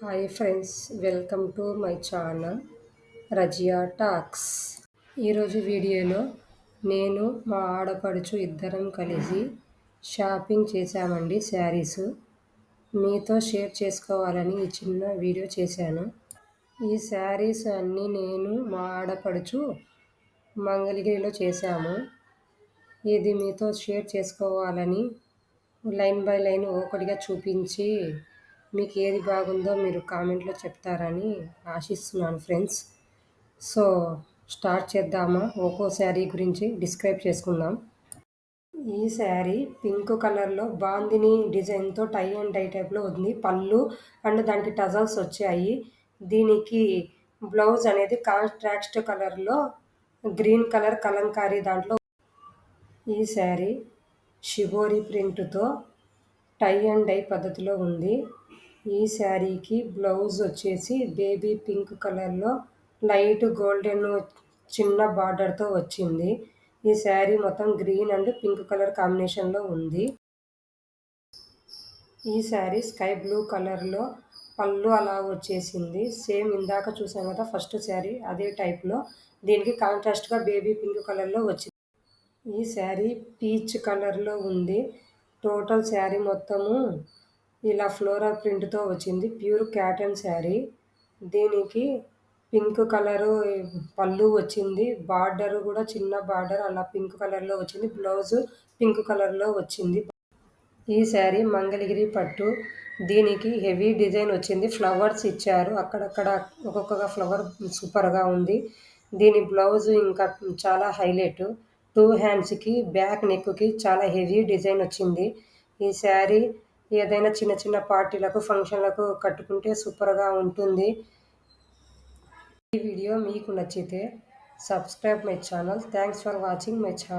Hi friends welcome to my channel Razia talks. ఈరోజు వీడియోలో నేను మా ఆడపడుచు ఇద్దరం కలిసి షాపింగ్ చేశామండి శారీస్. మీతో షేర్ చేసుకోవాలని ఈ చిన్న వీడియో చేశాను. ఈ శారీస్ అన్నీ నేను మా ఆడపడుచు మంగళగిరిలో చేశాము. ఇది మీతో షేర్ చేసుకోవాలని లైన్ బై లైన్ ఒకటిగా చూపించి మీకు ఏది బాగుందో మీరు కామెంట్లో చెప్తారని ఆశిస్తున్నాను ఫ్రెండ్స్. సో స్టార్ట్ చేద్దామా? ఒక్కో శారీ గురించి డిస్క్రైబ్ చేసుకుందాం. ఈ శారీ పింక్ కలర్లో బాందిని డిజైన్తో టై అండ్ టై టైప్లో ఉంది. పళ్ళు అండ్ దానికి టజల్స్ వచ్చాయి. దీనికి బ్లౌజ్ అనేది కాంట్రాక్స్ట్ కలర్లో గ్రీన్ కలర్ కలంకారీ దాంట్లో ఈ శారీ షిబోరి ప్రింట్తో టై అండ్ డై పద్ధతిలో ఉంది. ఈ శారీకి బ్లౌజ్ వచ్చేసి బేబీ పింక్ కలర్లో లైట్ గోల్డెన్ చిన్న బార్డర్తో వచ్చింది. ఈ శారీ మొత్తం గ్రీన్ అండ్ పింక్ కలర్ కాంబినేషన్లో ఉంది. ఈ శారీ స్కై బ్లూ కలర్లో పళ్ళు అలా వచ్చేసింది. సేమ్ ఇందాక చూసాం కదా ఫస్ట్ శారీ అదే టైప్లో. దీనికి కాంట్రాస్ట్గా బేబీ పింక్ కలర్లో వచ్చింది. ఈ శారీ పీచ్ కలర్లో ఉంది. టోటల్ శారీ మొత్తము ఇలా ఫ్లోరల్ ప్రింట్తో వచ్చింది. Pure cotton sari. దీనికి పింక్ కలరు పళ్ళు వచ్చింది. బార్డర్ కూడా చిన్న బార్డర్ అలా పింక్ కలర్లో వచ్చింది. బ్లౌజ్ పింక్ కలర్లో వచ్చింది. ఈ శారీ మంగళగిరి పట్టు. దీనికి హెవీ డిజైన్ వచ్చింది. ఫ్లవర్స్ ఇచ్చారు. అక్కడక్కడ ఒక్కొక్క ఫ్లవర్ సూపర్గా ఉంది. దీని బ్లౌజ్ ఇంకా చాలా హైలైట్. టూ హ్యాండ్స్కి బ్యాక్ నెక్కి చాలా హెవీ డిజైన్ వచ్చింది. ఈ శారీ ఏదైనా చిన్న చిన్న పార్టీలకు ఫంక్షన్లకు కట్టుకుంటే సూపర్గా ఉంటుంది. ఈ వీడియో మీకు నచ్చితే subscribe my channel. Thanks for watching my channel.